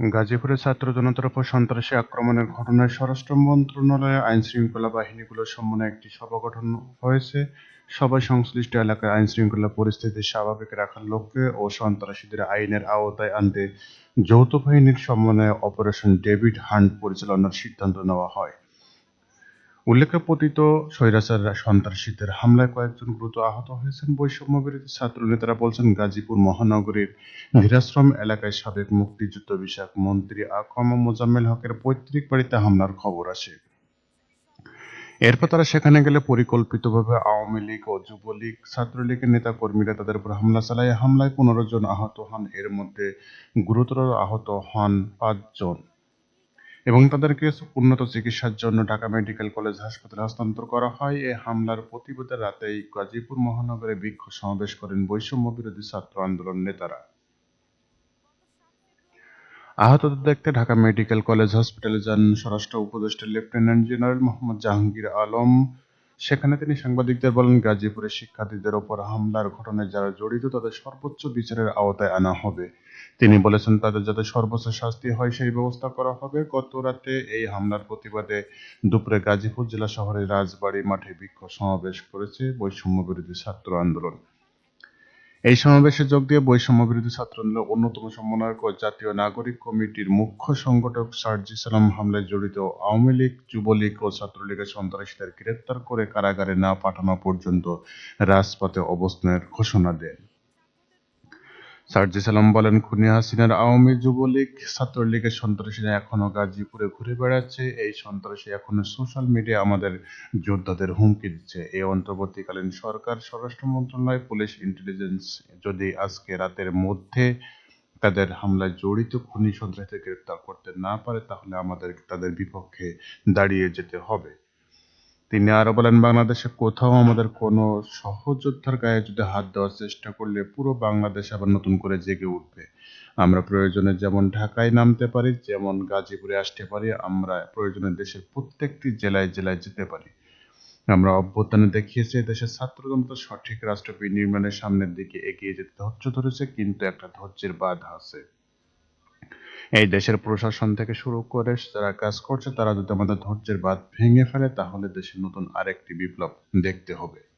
গাজীপুরে ছাত্র জনতার উপর সন্ত্রাসী আক্রমণের ঘটনায় স্বরাষ্ট্র মন্ত্রণালয়ে আইন শৃঙ্খলা বাহিনীগুলোর সমন্বয়ে একটি সভা গঠন হয়েছে। সবাই সংশ্লিষ্ট এলাকায় আইন শৃঙ্খলা পরিস্থিতি স্বাভাবিক রাখার লক্ষ্যে ও সন্ত্রাসীদের আইনের আওতায় আনতে যৌথ বাহিনীর সমন্বয়ে অপারেশন ডেভিড হান্ট পরিচালনার সিদ্ধান্ত নেওয়া হয়। উল্লেখ্য পতিত স্বৈরাচার সন্ত্রাসীদের হামলায় কয়েকজন গুরুতর আহত হয়েছেন বৈষম্য বিরোধী ছাত্র নেতারা বলছেন গাজীপুর মহানগরীর ধীরাশ্রম এলাকায় সাবেক মুক্তিযুদ্ধ বিষয়ক মন্ত্রী আকম মোজাম্মেল হকের পৈতৃক বাড়িতে হামলার খবর আসে। এরপর তারা সেখানে গেলে পরিকল্পিতভাবে আওয়ামী লীগ ও যুবলীগ ছাত্রলীগের নেতা কর্মীরা তাদের উপর হামলা চালায়। হামলায় পনেরো জন আহত হন। এর মধ্যে গুরুতর আহত হন পাঁচজন। এবং তাদেরকে উন্নত চিকিৎসার জন্য ঢাকা মেডিকেল কলেজ হাসপাতালে হস্তান্তর করা হয়। এই হামলার প্রতিবাদে রাতেই গাজীপুর মহানগরে বিক্ষোভ সমাবেশ করেন বৈষম্য বিরোধী ছাত্র আন্দোলন নেতারা। আহতদের দেখতে ঢাকা মেডিকেল কলেজ হসপিটালে যান স্বরাষ্ট্র উপদেষ্টা লেফটেন্যান্ট জেনারেল মোহাম্মদ জাহাঙ্গীর আলম। সেখানে তিনি সাংবাদিকদের বলেন, গাজীপুরে শিক্ষার্থীদের ওপর হামলার ঘটনায় যারা জড়িত তাদের সর্বোচ্চ বিচারের আওতায় আনা হবে। তিনি বলেছেন, তাদের যাতে সর্বোচ্চ শাস্তি হয় সেই ব্যবস্থা করা হবে। গত রাতে এই হামলার প্রতিবাদে দুপুরে গাজীপুর জেলা শহরের রাজবাড়ী মাঠে বিক্ষোভ সমাবেশ করেছে বৈষম্য বিরোধী ছাত্র আন্দোলন। এই সমাবেশে যোগ দিয়ে বৈষম্য বিরোধী ছাত্র আন্দোলনের অন্যতম সমন্বয়ক ও জাতীয় নাগরিক কমিটির মুখ্য সংগঠক সার্জি সালাম হামলায় জড়িত আওয়ামী লীগ, যুবলীগ ও ছাত্রলীগের সন্ত্রাসীদের গ্রেপ্তার করে কারাগারে না পাঠানো পর্যন্ত রাজপথে অবস্থানের ঘোষণা দেন। সার্জি সালাম বলেন, খুনি হাসিনার আওয়ামী যুবলীগ ছাত্রলীগের সন্ত্রাসীরা এখনও গাজীপুরে ঘুরে বেড়াচ্ছে। এই সন্ত্রাসী এখনও সোশ্যাল মিডিয়া আমাদের যোদ্ধাদের হুমকি দিচ্ছে। এই অন্তর্বর্তীকালীন সরকার, স্বরাষ্ট্র মন্ত্রণালয়, পুলিশ ইন্টেলিজেন্স যদি আজকে রাতের মধ্যে তাদের হামলায় জড়িত খুনি সন্ত্রাসীদের গ্রেপ্তার করতে না পারে, তাহলে আমাদের, তাদের বিপক্ষে দাঁড়িয়ে যেতে হবে। তিনি আরও বলেন, বাংলাদেশে কোথাও আমাদের কোনো সহযোদ্ধার গায়ে যদি হাত দেওয়ার চেষ্টা করলে পুরো বাংলাদেশ আবার নতুন করে জেগে উঠবে। আমরা প্রয়োজনে যেমন ঢাকায় নামতে পারি, যেমন গাজীপুরে আসতে পারি, আমরা প্রয়োজনে দেশের প্রত্যেকটি জেলায় জেলায় যেতে পারি। আমরা অভ্যুত্থানে দেখিয়েছি, দেশের ছাত্রতন্ত্র সঠিক রাষ্ট্র নির্মাণের সামনের দিকে এগিয়ে যেতে ধৈর্য ধরেছে, কিন্তু একটা ধৈর্যের বাধা আছে। এই দেশের প্রশাসন থেকে শুরু করে যারা কাজ করছে, তারা যদি আমাদের ধৈর্যের বাদ ভেঙে ফেলে, তাহলে দেশে নতুন আরেকটি বিপ্লব দেখতে হবে।